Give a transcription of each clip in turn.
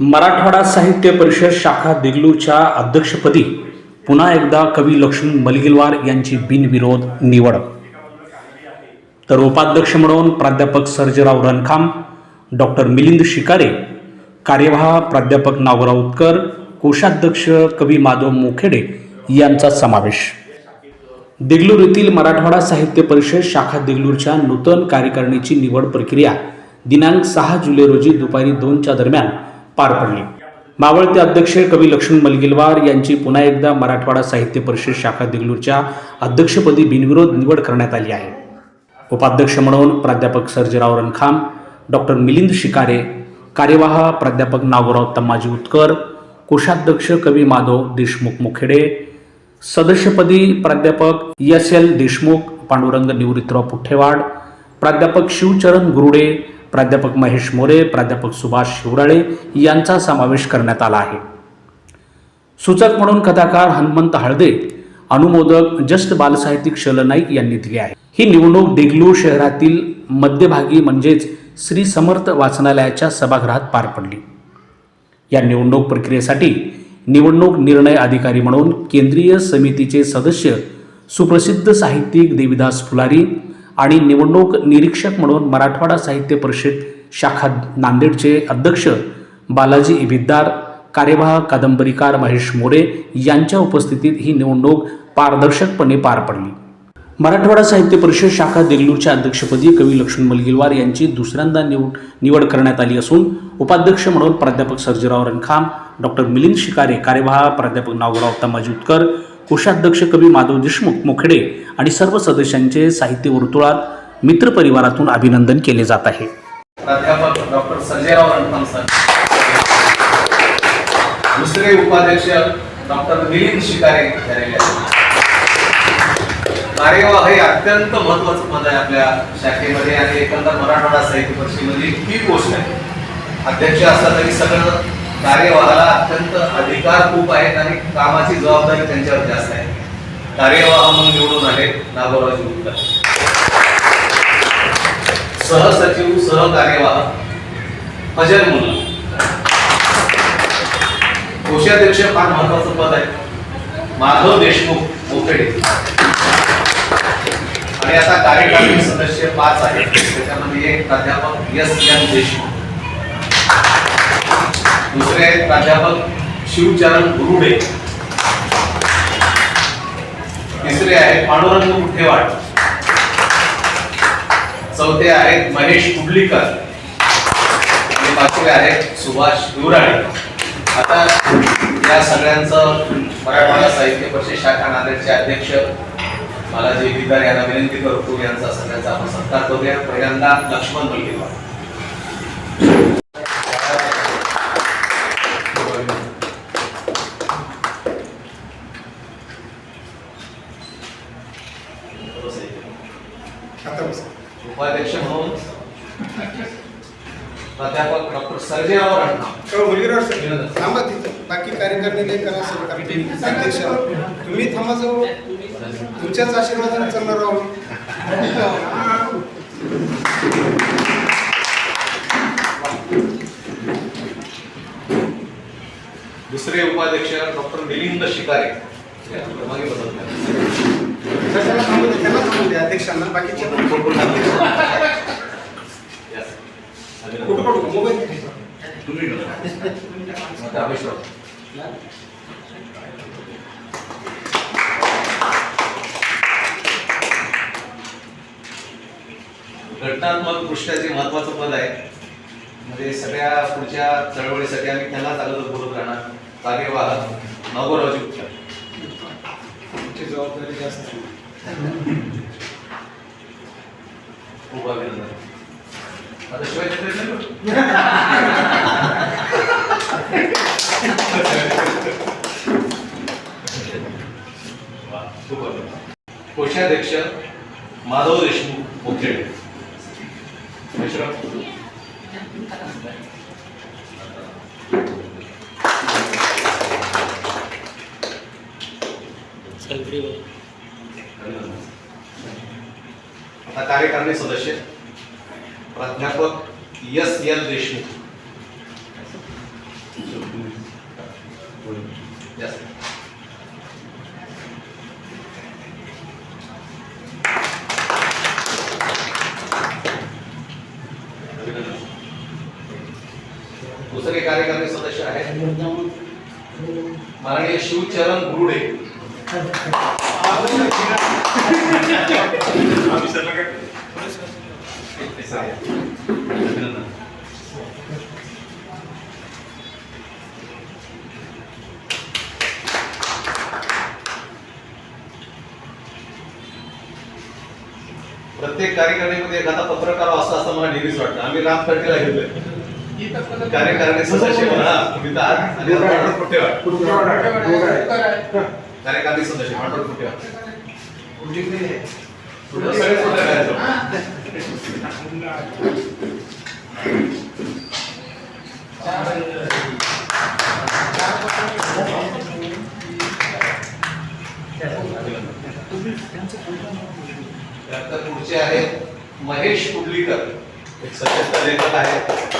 मराठवाडा साहित्य परिषद शाखा देगलूरच्या अध्यक्षपदी पुन्हा एकदा कवी लक्ष्मण मलगिलवार यांची बिनविरोध निवड. तर उपाध्यक्ष म्हणून प्राध्यापक सर्जराव रणखाम डॉक्टर मिलिंद शिकारे कार्यवाह प्राध्यापक नागोराव उत्कर कोषाध्यक्ष कवी माधव मोखेडे यांचा समावेश. देगलूर येथील मराठवाडा साहित्य परिषद शाखा देगलूरच्या नूतन कार्यकारिणीची निवड प्रक्रिया दिनांक सहा जुलै रोजी दुपारी दोनच्या दरम्यान पार पडली. मावळते अध्यक्ष कवी लक्ष्मण मलगिलवार यांची पुन्हा एकदा मराठवाडा साहित्य परिषद शाखा देगलूरच्या अध्यक्षपदी बिनविरोध निवड करण्यात आली आहे. उपाध्यक्ष म्हणून प्राध्यापक सर्जेराव रणखाम डॉक्टर मिलिंद शिकारे कार्यवाह प्राध्यापक नागोराव तम्माजी उत्कर कोषाध्यक्ष कवी माधव देशमुख मुखेडे सदस्यपदी प्राध्यापक एस एल देशमुख पांडुरंग निवृत्तराव पुठ्ठेवाड प्राध्यापक शिवचरण गुरुडे प्राध्यापक महेश मोरे प्राध्यापक सुभाष शिवराळे यांचा समावेश करण्यात आला आहे. सूचक म्हणून कथाकार हनुमंत हळदे अनुमोदक जस्ट बालसाहित्यिक शल नाईक यांनी दिली आहे. ही निवडणूक देगलूर शहरातील मध्यभागी म्हणजेच श्री समर्थ वाचनालयाच्या सभागृहात पार पडली. या निवडणूक प्रक्रियेसाठी निवडणूक निर्णय अधिकारी म्हणून केंद्रीय समितीचे सदस्य सुप्रसिद्ध साहित्यिक देविदास फुलारी आणि निवडणूक निरीक्षक म्हणून मराठवाडा साहित्य परिषद शाखा नांदेडचे अध्यक्ष बालाजी इबिद्दार कार्यवाह कादंबरीकार महेश मोरे यांच्या उपस्थितीत ही निवडणूक पारदर्शकपणे पार पडली. मराठवाडा साहित्य परिषद शाखा देगलूरच्या अध्यक्षपदी कवी लक्ष्मण मलगिलवार यांची दुसऱ्यांदा निवड निवड करण्यात आली असून उपाध्यक्ष म्हणून प्राध्यापक सर्जीराव रणखाम डॉक्टर मिलिंद शिकारे कार्यवाह प्राध्यापक नागोराव तमाजी उत्कर कोषाध्यक्ष कवी माधव देशमुख मोखडे आणि सर्व सदस्यांचे साहित्य वर्तुळात मित्रपरिवारातून अभिनंदन केले जात आहे. प्राध्यापक डॉक्टर संजयराव रणपण सर. दुसरे उपाध्यक्ष डॉक्टर मिलिंद शिकारे झालेले आहेत. कार्यवाह हे अत्यंत महत्वाचं पद आहे आपल्या शाखेमध्ये आणि एकंदर मराठवाडा साहित्य परिषदेमध्ये ही गोष्ट आहे. अध्यक्ष असला तरी सगळं कार्यवाहाला अत्यंत अधिकार खूप आहेत आणि कामाची जबाबदारी त्यांच्यावर जास्त आहे. कार्यवाह म्हणून निवडून आले नागोराजी गुप्ता. सहसचिव सहकार्यवाह फजल मुला. कोषाध्यक्ष फार महत्वाचं पद आहे. माधव देशमुख मोखेडे. आणि आता कार्यकारी सदस्य पाच आहेत. त्याच्यामध्ये एक प्राध्यापक एस एम देशमुख. दुसरे आहेत प्राध्यापक शिवचरण गुरुडे. तिसरे आहेत पांडुरंग मुठेवाड चौथे आहेत महेश कुडलीकर. आणि पाचवे आहेत सुभाष युवराळे आता या सगळ्यांचं मराठवाडा साहित्य परिषद शाखा नांदेडचे अध्यक्ष बालाजी विद्यार यांना विनंती करतो यांचा सगळ्यांचा आपण सत्कार करूया. पहिल्यांदा लक्ष्मण मुलगीवार उपाध्यक्ष म्हणून प्राध्यापक डॉक्टर सर्जेराव रणखाम हो, मुलगीराव सर, थांबा तिथं बाकी कार्यकारिणीला करा सर अध्यक्ष तुम्ही थांबा जाऊ. तुमच्याच आशीर्वादाने चालणार आहोत. दुसरे उपाध्यक्ष डॉक्टर मिलिंद शिकारे. अध्यक्षांना. बाकीचे Yes. घटनात्मक दृष्ट्या जे महत्वाचं पद आहे. म्हणजे सगळ्या पुढच्या चळवळीसाठी आम्ही त्यांनाच अगोदर बोलत राहणार. कार्यवाह नवरावजी उपचार तुमची जबाबदारी जास्त खूप अभिनंदन. आता शिवाय कोषाध्यक्ष माधव देशमुख मुखेडे. आता कार्यकारिणी सदस्य. प्राध्यापक एस एल देशमुख जास्त दुसरे कार्यकारी सदस्य आहेत. माननीय शिवचरण गुरुडे. प्रत्येक कार्यकारिणीमध्ये एखादा पत्रकार असं असं मला नेहमीच वाटतं. आम्ही राम खडकेला घेतोय कार्यकारिणी सदस्य म्हणा तुम्ही तर आज आणि. कार्यकारिणी पुढचे आहेत महेश कुडलीकर. एक सशस्त्र लेखक आहेत.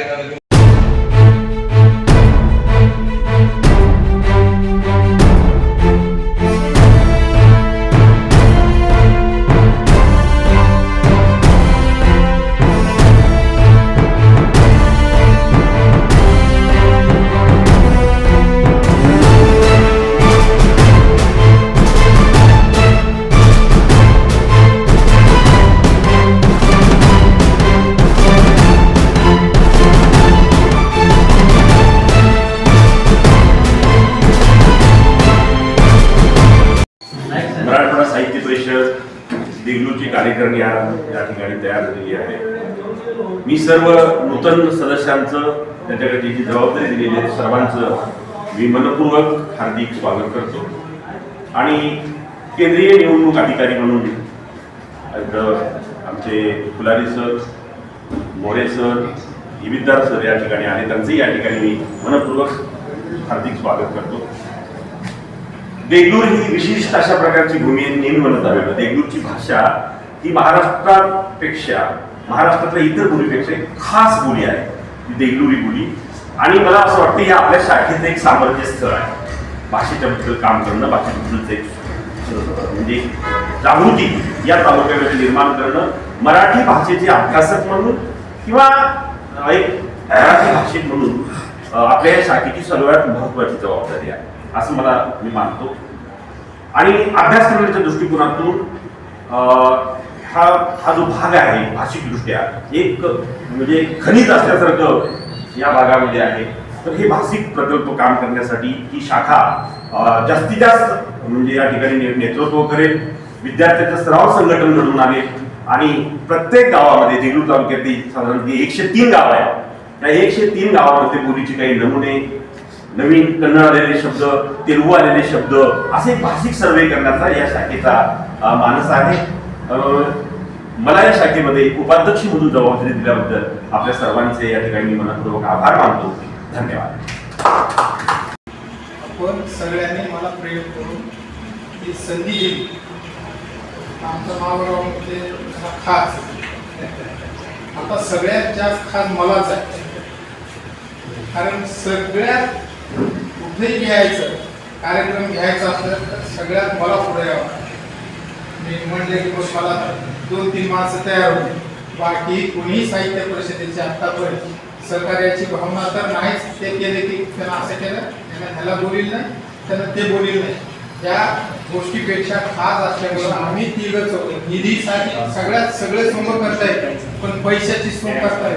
കാര്യങ്ങൾ देगलूरची कार्यकारिणी या ठिकाणी तयार झालेली आहे. मी सर्व नूतन सदस्यांचं त्यांच्याकडे जी जबाबदारी दिलेली आहे सर्वांचं मी मनपूर्वक हार्दिक स्वागत करतो. आणि केंद्रीय निवडणूक अधिकारी म्हणून आमचे फुलारी सर मोरे सर इविद्दार सर या ठिकाणी आले. त्यांचंही या ठिकाणी मी मनपूर्वक हार्दिक स्वागत करतो. देगलूर ही विशिष्ट अशा प्रकारची भूमी आहे, नेहमी म्हणत आलेलो देगलूरची भाषा ही महाराष्ट्रापेक्षा महाराष्ट्रातल्या इतर बोलीपेक्षा एक खास बोली आहे. देगलुरी बोली. आणि मला असं वाटतं हे आपल्या शाखेचं एक सामर्थ्य स्थळ आहे. भाषेच्या बद्दल काम करणं भाषेबद्दलचं एक म्हणजे जागृती या तालुक्यामध्ये निर्माण करणं मराठी भाषेचे अभ्यासक म्हणून किंवा एक मराठी भाषिक म्हणून आपल्या या शाखेची सर्वात महत्वाची जबाबदारी आहे. असं मला मी मानतो. आणि अभ्यास करण्याच्या दृष्टिकोनातून हा हा जो भाग आहे भाषिकदृष्ट्या एक म्हणजे खनिज असल्यासारखं या भागामध्ये आहे. तर हे भाषिक प्रकल्प काम करण्यासाठी ही शाखा जास्तीत जास्त म्हणजे या ठिकाणी नेतृत्व करेल. विद्यार्थ्यांचं सराव संघटन घडून आले आणि प्रत्येक गावामध्ये देगलूर तालुक्यातील साधारण एकशे तीन गाव आहे त्या एकशे तीन गावामध्ये बोलीचे काही नमुने नवीन कन्नड आलेले शब्द तेलुगू आलेले शब्द असे भाषिक सर्वे करण्याचा या शाखेचा मानस आहे. मला या शाखेमध्ये उपाध्यक्ष म्हणून जबाबदारी दिल्याबद्दल आपल्या सर्वांचे या ठिकाणी मनपूर्वक आभार मानतो. धन्यवाद. आपण सगळ्यांनी मला प्रयोग करून ही संधी दिली. आमचं महाबरोबरमध्ये म्हणजे खास. आता सगळ्यात जास्त खास मलाच आहे. कारण सगळ्यात कुठेही घ्यायचं कार्यक्रम घ्यायचा असलं तर सगळ्यात मला पुढे यावं. मी म्हणले की बस मला दोन तीन माणसं तयार होईल. बाकी कोणी साहित्य परिषदेचे आत्तापर्यंत सहकार्याची भावना तर नाहीच. ते केले की त्यानं असं केलं त्यानं ह्याला बोलील नाही त्यानं ते बोलील नाही. त्या गोष्टीपेक्षा खास असल्यामुळं आम्ही तिघच होतो निधीसाठी सगळ्यात सगळे समोर करता येतात पण पैशाची सोय करता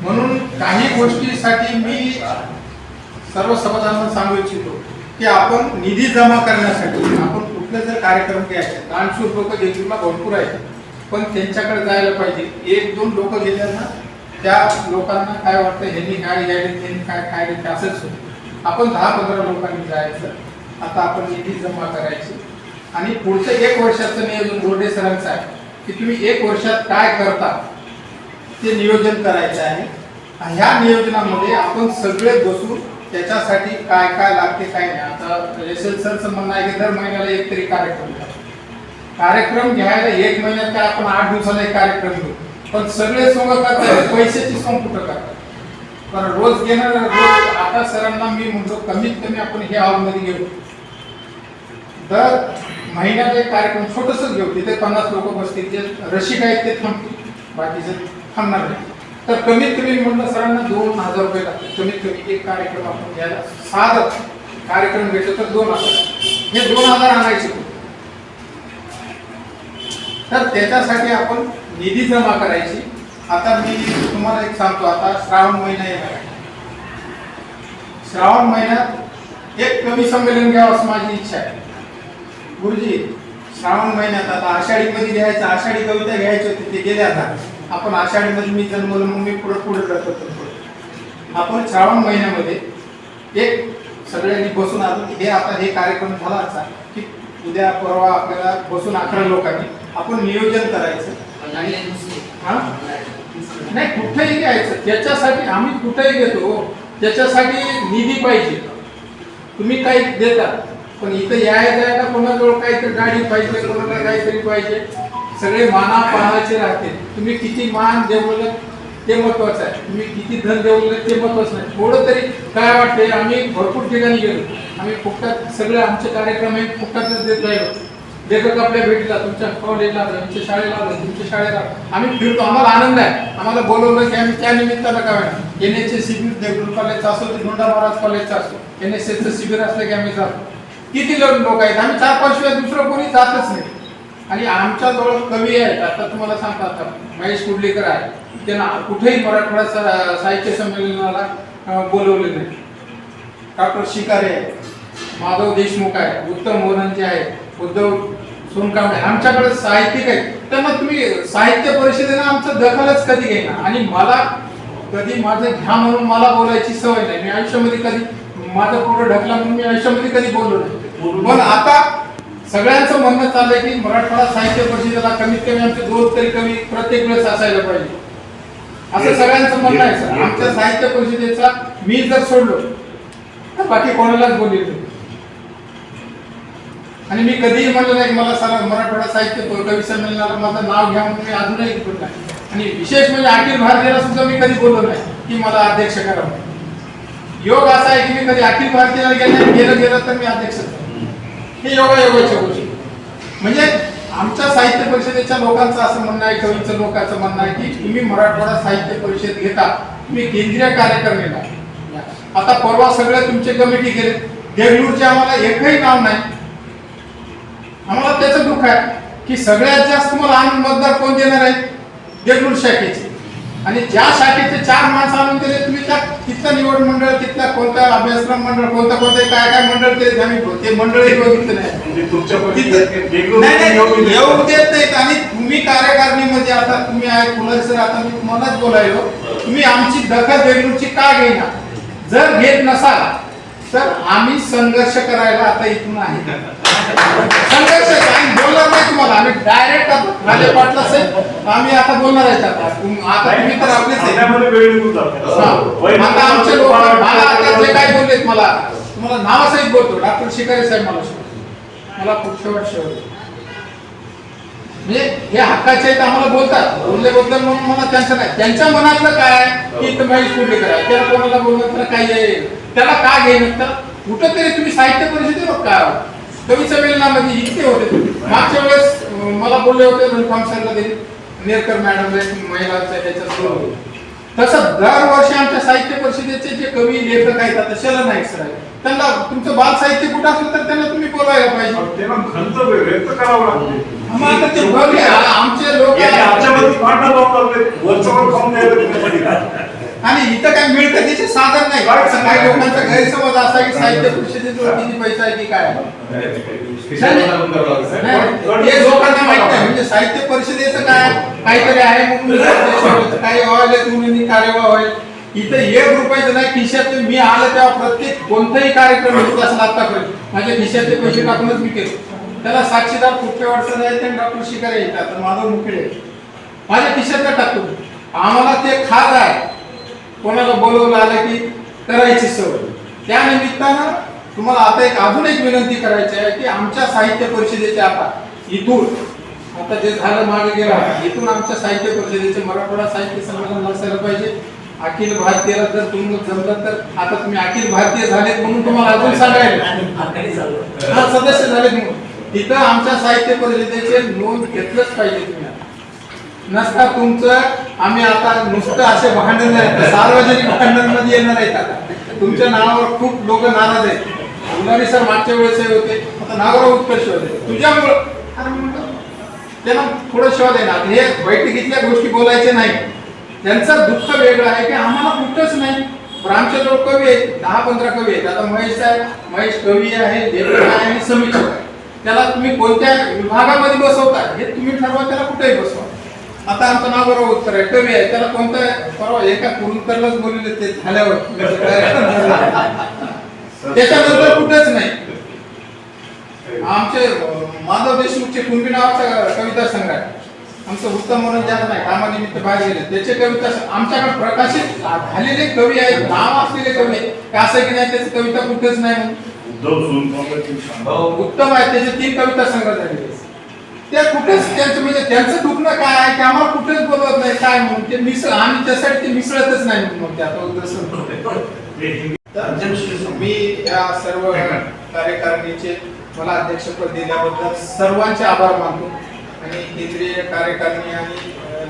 म्हणून काही गोष्टीसाठी मी सर्व समाजांना सांगू इच्छितो की आपण निधी जमा करण्यासाठी आपण कुठले जर कार्यक्रम घ्यायचे दानशूर लोक देशूरला भरपूर आहेत पण त्यांच्याकडे जायला पाहिजे. एक दोन लोक गेल्यांना त्या लोकांना काय वाटतं ह्यांनी काय घ्यायला त्यांनी काय खायला ते असंच होतं आपण दहा पंधरा लोकांनी जायचं. आता आपण निधी जमा करायची. आणि पुढचं एक वर्षाचं नियोजन बोर्डे सरांचं आहे की तुम्ही एक वर्षात काय करता ते नियोजन करायचं आहे. आणि ह्या नियोजनामध्ये आपण सगळे बसून त्याच्यासाठी काय काय लागते काय नाही. आता एस सरचं म्हणणं आहे की दर महिन्याला एक तरी कार्यक्रम घ्या. कार्यक्रम घ्यायला एक महिन्यात काय आपण आठ दिवसाला एक कार्यक्रम घेऊ. पण सगळे सोंग करतात पैशाची सोंग कुठं करतात कारण रोज घेणार रोज आता सरांना मी म्हणतो कमीत कमी आपण हे हॉलमध्ये घेऊ. दर महिन्यात एक कार्यक्रम छोटसच घेऊ. तिथे पन्नास लोक बसतील. जे रसिक आहेत ते थांबतील. बाकीचे थांबणार नाही. तर कमीत कमी म्हणलं सरांना दोन हजार रुपये लागतील. कमीत कमी एक कार्यक्रम आपण घ्यायला साधं कार्यक्रम घेतलं तर दोन हजार. हे दोन हजार आणायचे. तर त्याच्यासाठी आपण निधी जमा करायची. आता मी तुम्हाला एक सांगतो आता श्रावण महिना येणार आहे. श्रावण महिन्यात एक कवी संमेलन घ्यावं असं माझी इच्छा आहे. गुरुजी श्रावण महिन्यात आता आषाढी कधी घ्यायचं आषाढी कविता घ्यायची होती ते गेले आता. आपण आषाढीमध्ये मी जन्मलो मग मी पुढे पुढे जात होतो. आपण श्रावण महिन्यामध्ये एक सगळ्यांनी बसून आता हे आता हे कार्यक्रम झाला असा की उद्या परवा आपल्याला बसून अकरा लोकांनी आपण नियोजन करायचं. आणि हा? नाही कुठेही घ्यायचं त्याच्यासाठी आम्ही कुठेही घेतो त्याच्यासाठी निधी पाहिजे. तुम्ही काही देता पण इथं यायला जायला कोणाजवळ काहीतरी गाडी पाहिजे कोणाला काहीतरी पाहिजे. सगळे माना पाहायचे राहते. तुम्ही किती मान देवलं ते महत्वाचं आहे. तुम्ही किती धन देवलं ते महत्वाचं नाही. थोडं तरी काय वाटते आम्ही भरपूर ठिकाणी गेलो. आम्ही फुकटात सगळे आमचे कार्यक्रम आहे फुकटातच देत राहिलो लेखक आपल्या भेटीला तुमच्या कॉलेजला तुमच्या शाळेला आलं तुमच्या शाळेला. आम्ही फिरतो आम्हाला आनंद आहे. आम्हाला बोलवलं की आम्ही त्या निमित्तानं काय एन एच शिबिर देगलूर कॉलेजचा असो ते गुंडा महाराज कॉलेजचा असो एन एस एसचं शिबिर असलं की आम्ही जातो. किती लोक लोक आहेत? आम्ही चार पाच वेळा दुसरं कोणी जातच नाही. आणि आमच्या जवळ कवी आहेत आता तुम्हाला सांगतो आता महेश कुडलेकर आहे त्यांना कुठेही मराठवाडा सा- साहित्य संमेलनाला बोलवले नाही. डॉक्टर शिकारे आहे माधव देशमुख आहे उत्तम मोरंजे आहे उद्धव सोनकांबळे. आमच्याकडे साहित्यिक आहेत. त्यांना तुम्ही साहित्य परिषदेनं आमचं दखलच कधी घेणार? आणि मला कधी माझं घ्या म्हणून मला बोलायची सवय नाही. मी आयुष्यामध्ये कधी माझं पुढे ढकला म्हणून मी आयुष्यामध्ये कधी बोललो नाही. पण आता सगळ्यांचं म्हणणं चाललंय की मराठवाडा साहित्य परिषदेला कमीत कमी आमचे दोन तरी कमी प्रत्येक वेळेस असायला पाहिजे. असं सगळ्यांचं म्हणणं आहे सर. आमच्या साहित्य परिषदेचा मी जर सोडलो तर बाकी कोणालाच बोलले आणि मी कधीही म्हणलं नाही मला सारा मराठवाडा साहित्य कवी संमेलनाला माझं नाव घ्या म्हणून मी अजूनही बोललो नाही. आणि विशेष म्हणजे अखिल भारतीयला सुद्धा मी कधी बोललो नाही की मला अध्यक्ष करा म्हणून. योग असा आहे की मी कधी अखिल भारतीयला गेलं गेलं गेलं तर मी अध्यक्ष हे योगा योगाच्या गोष्टी. म्हणजे आमच्या साहित्य परिषदेच्या लोकांचं असं म्हणणं आहे कवीचं लोकांचं म्हणणं आहे की तुम्ही मराठवाडा साहित्य परिषद घेता तुम्ही केंद्रीय कार्यक्रम आता परवा सगळे तुमचे कमिटी गेले देगलूरचे आम्हाला एकही नाव नाही. आम्हाला त्याचं दुःख आहे की सगळ्यात जास्त मला आनंद मतदार कोण देणार आहे? देगलूर शाखेचे. आणि ज्या शाखेचे चार माणसं आणून दिले तुम्ही त्या तिथलं निवड मंडळ तिथला कोणता अभ्यासक्रम मंडळ कोणतं कोणते काय काय मंडळ केले ते आम्ही ते मंडळही बघितलं नाही. म्हणजे तुमच्या देत येऊ देत नाहीत. आणि तुम्ही कार्यकारिणीमध्ये आता तुम्ही आहे कुलर सर आता मी तुम्हालाच बोलायलो. तुम्ही आमची दखल वेगळूची का घेईना? जर घेत नसाल तर आम्ही संघर्ष करायला आता इथून आहे. संघर्ष बोलणार नाही तुम्हाला. आम्ही डायरेक्ट राजे पाटला साहेब आम्ही आता बोलणार आहे आता. तुम- आता तुम्ही तर आपलेच आता आमचे लोक मला आता जे काय बोललेत मला तुम्हाला नावासहित बोलतो. डॉक्टर शिकारी साहेब मला मला खूप शेवट शेवट म्हणजे हे हक्काचे आहेत आम्हाला बोलतात. बोलले बोलतात म्हणून मला त्यांचं नाही. त्यांच्या मनातलं काय की महेश कुर्डीकर आहे त्याला कोणाला बोलणं तर काय आहे? त्याला का घेणं कुठं तरी तुम्ही साहित्य परिषदेवर का कवी संमेलनामध्ये इतके होते मागच्या वेळेस मला बोलले होते दिली नेरकर मॅडम महिलांच्या ह्याच्यात. तसं दरवर्षी आमच्या साहित्य परिषदेचे जे कवी लेखक आहेत आता शरण नाईक सर आहेत. त्यांना तुमचं बाल साहित्य कुठं असलं तर त्यांना तुम्ही बोलायला पाहिजे. व्यक्त करावा लागतो. आमचे लोक आणि इथं काय मिळतं त्याचे साधन नाही. असं काही लोकांचा गैरसमज असा की साहित्य परिषदेजवळ किती पैसा आहे की काय नाही, हे लोकांना माहीत नाही. म्हणजे साहित्य परिषदेचं काय काहीतरी आहे म्हणून काही व्हायला म्हणून कार्यवाह होईल इथं एक रुपयाचं नाही खिशात मी आलं तेव्हा प्रत्येक कोणताही कार्यक्रम होत असेल आतापर्यंत. माझ्या खिशातले पैसे टाकूनच मी केलो. त्याला साक्षीदार कुठे अडचण आहे ते डॉक्टर शिकारे येतात. तर माझं मुकडे आहे. माझ्या खिशात टाकतो आम्हाला ते खाज आहे. कोणाला बोलवलं आलं की करायची सवय. त्या निमित्तानं तुम्हाला आता एक अजून एक विनंती करायची आहे की आमच्या साहित्य परिषदेचे आता इथून आता जे झालं मागे गेला इथून आमच्या साहित्य परिषदेचे मराठवाडा साहित्य संमेलन नसायला पाहिजे. अखिल भारतीयला जर तुम्ही जमलं तर आता तुम्ही अखिल भारतीय झालेत म्हणून तुम्हाला अजून सांगायला सदस्य झालेत म्हणून. तिथं आमच्या साहित्य परिषदेचे नोंद घेतलंच पाहिजे तुम्ही. नसता तुमचं आम्ही आता नुसतं असे भांडण नाही सार्वजनिक भांडणमध्ये येणार आहेत आता. तुमच्या नावावर खूप लोक नाराज आहेत. उन्हाळी सर मागच्या वेळेस हे होते. आता नागराव उत्कर्ष होते. तुझ्यामुळं त्यांना थोडं शोध आहे ना. हे बैठकीतल्या गोष्टी बोलायचे नाही. त्यांचं दुःख वेगळं आहे की आम्हाला कुठंच नाही. पण आमच्याजवळ कवी आहेत दहा पंधरा कवी आहेत. आता महेश आहे महेश कवी आहे लेखक आहे आणि समीक्षक आहे. त्याला तुम्ही कोणत्या विभागामध्ये बसवता? हे तुम्ही ठरवा त्याला कुठेही बसवा. आता आमचं नाव बरोबर उत्तर आहे. कवी आहे. त्याला कोणतं परवा एका कुरुंतरलाच बोलले ते झाल्यावर. त्याच्यानंतर कुठेच नाही. आमचे माधव देशमुखचे कुंभी नावाचा कविता संघ आहे. आमचं उत्तम म्हणून ज्यात नाही कामानिमित्त बाहेर गेले. त्याचे कविता आमच्याकडे प्रकाशित झालेले कवी आहेत. नाव असलेले कवी असं की नाही त्याची कविता कुठेच नाही म्हणून? उत्तम आहे. त्याचे तीन कविता संग्रह झालेले. ते कुठेच त्यांचं म्हणजे त्यांचं दुखणं काय आहे की आम्हाला कुठेच बोलवत नाही. काय म्हणून? ते मिसळ आम्ही त्यासाठी ते मिसळतच नाही म्हणून ते तर मी या सर्व कार्यकारिणीचे मला अध्यक्षपद दिल्याबद्दल सर्वांचे आभार मानतो. आणि केंद्रीय कार्यकारिणी आणि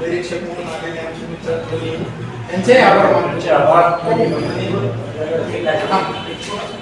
निरीक्षक म्हणून आलेले आमचे मित्र यांचेही आभार मानतो. हा.